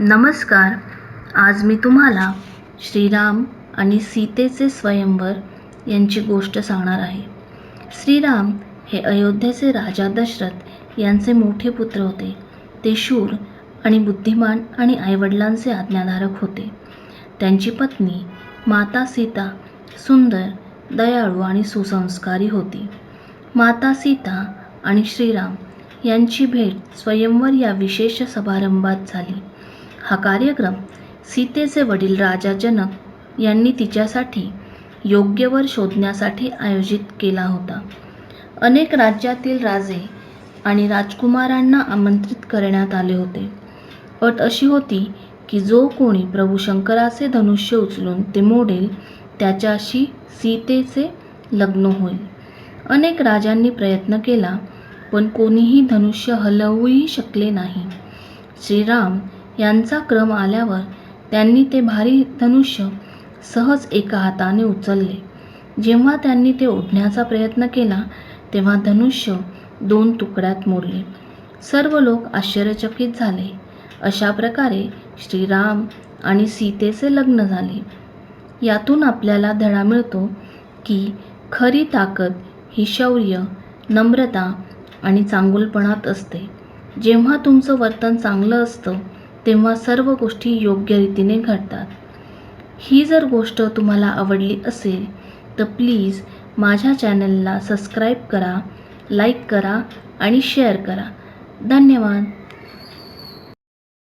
नमस्कार. आज मी तुम्हाला श्रीराम आणि सीतेचे स्वयंवर यांची गोष्ट सांगणार आहे. श्रीराम हे अयोध्येचे राजा दशरथ यांचे मोठे पुत्र होते. ते शूर आणि बुद्धिमान आणि आईवडिलांचे आज्ञाधारक होते. त्यांची पत्नी माता सीता सुंदर दयाळू आणि सुसंस्कारी होती. माता सीता आणि श्रीराम यांची भेट स्वयंवर या विशेष समारंभात झाली. हा कार्यक्रम सीतेचे वडील राजा जनक यांनी तिच्यासाठी योग्य वर शोधण्यासाठी आयोजित केला होता. अनेक राज्यातील राजे आणि राजकुमारांना आमंत्रित करण्यात आले होते. अट अशी होती की जो कोणी प्रभू शंकराचे धनुष्य उचलून ते मोडेल त्याच्याशी सीतेचे लग्न होईल. अनेक राजांनी प्रयत्न केला पण कोणीही धनुष्य हलवूही शकले नाही. श्रीराम यांचा क्रम आल्यावर त्यांनी ते भारी धनुष्य सहज एका हाताने उचलले. जेव्हा त्यांनी ते ओढण्याचा प्रयत्न केला तेव्हा धनुष्य दोन तुकड्यात मोडले. सर्व लोक आश्चर्यचकित झाले. अशा प्रकारे श्रीराम आणि सीतेचे लग्न झाले. यातून आपल्याला धडा मिळतो की खरी ताकद ही शौर्य नम्रता आणि चांगुलपणात असते. जेव्हा तुमचं वर्तन चांगलं असतं तेव्हा सर्व गोष्टी योग्य रीतीने घडतात. ही जर गोष्ट तुम्हाला आवडली असेल तर प्लीज माझ्या चॅनलला सबस्क्राईब करा लाईक करा आणि शेअर करा. धन्यवाद.